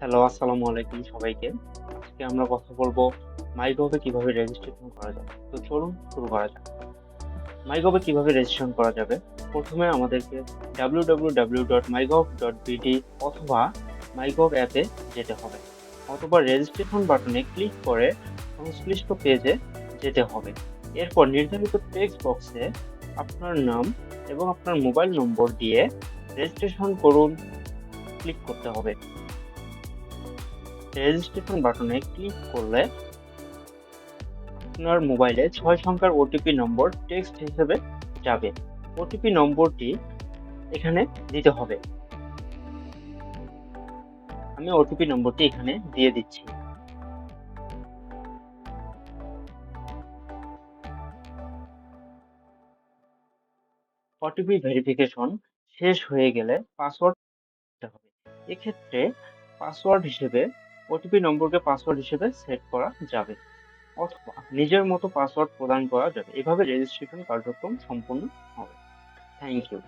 Hello, আসসালামু আলাইকুম সবাইকে। আজকে আমরা কথা বলব মাইগভে কীভাবে রেজিস্ট্রেশন করা যাবে তো চলুন শুরু করা যাক। মাইগভে কীভাবে রেজিস্ট্রেশন করা যাবে? প্রথমে আমাদেরকে www.mygov.bd অথবা মাইগভ অ্যাপে যেতে হবে। অথবা রেজিস্ট্রেশন বাটনে ক্লিক করে সংশ্লিষ্ট পেজে যেতে হবে। এরপর নির্ধারিত টেক্সট বক্সে আপনার নাম এবং আপনার মোবাইল নম্বর দিয়ে রেজিস্ট্রেশন করুন ক্লিক করতে হবে। রেজিস্ট্রেশন বাটনে ক্লিক করলে আপনার মোবাইলে ছয় সংখ্যার ওটিপি নম্বর টেক্সট হিসেবে যাবে। ওটিপি নম্বরটি এখানে দিতে হবে। আমি ওটিপি নম্বরটি এখানে দিয়ে দিচ্ছি। ওটিপি ভেরিফিকেশন শেষ হয়ে গেলে পাসওয়ার্ড হবে। এক্ষেত্রে পাসওয়ার্ড হিসেবে ওটিপি নম্বরকে পাসওয়ার্ড হিসেবে সেট করা যাবে অথবা নিজের মতো পাসওয়ার্ড প্রদান করা যাবে। এভাবে রেজিস্ট্রেশন কার্যক্রম সম্পন্ন হবে। Thank you